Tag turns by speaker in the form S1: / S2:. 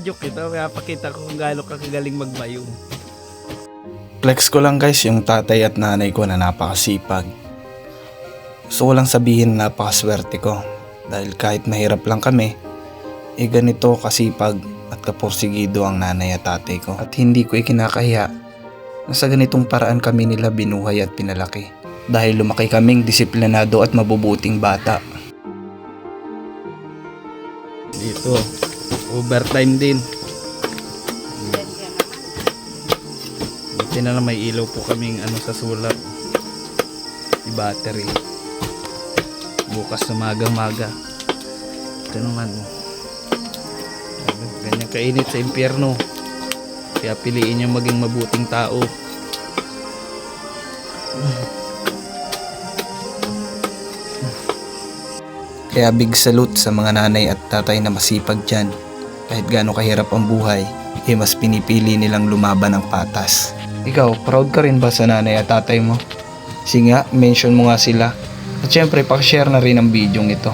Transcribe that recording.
S1: video kita, pinapakita ko kung gaano ka kagaling magmayo.
S2: Flex ko lang guys yung tatay at nanay ko na napakasipag. Gusto ko lang sabihin na napakaswerte ko dahil kahit mahirap lang kami, eh ganito kasipag at kapursigido ang nanay at tatay ko. At hindi ko ikinakahiya na sa ganitong paraan kami nila binuhay at pinalaki. Dahil lumaki kaming disiplinado at mabubuting bata.
S1: Dito, overtime din. Buti na lang may ilaw po kaming ano sa sulat. Di battery. Bukas na maga-maga. Ito naman. Ganyan kainit sa impyerno. Kaya piliin niyo maging mabuting tao.
S2: Kaya big salute sa mga nanay at tatay na masipag dyan kahit gaano kahirap ang buhay, eh mas pinipili nilang lumaban ng patas. Ikaw, proud ka rin ba sa nanay at tatay mo? Singa, mention mo nga sila. At syempre, pakishare na rin ang video ito.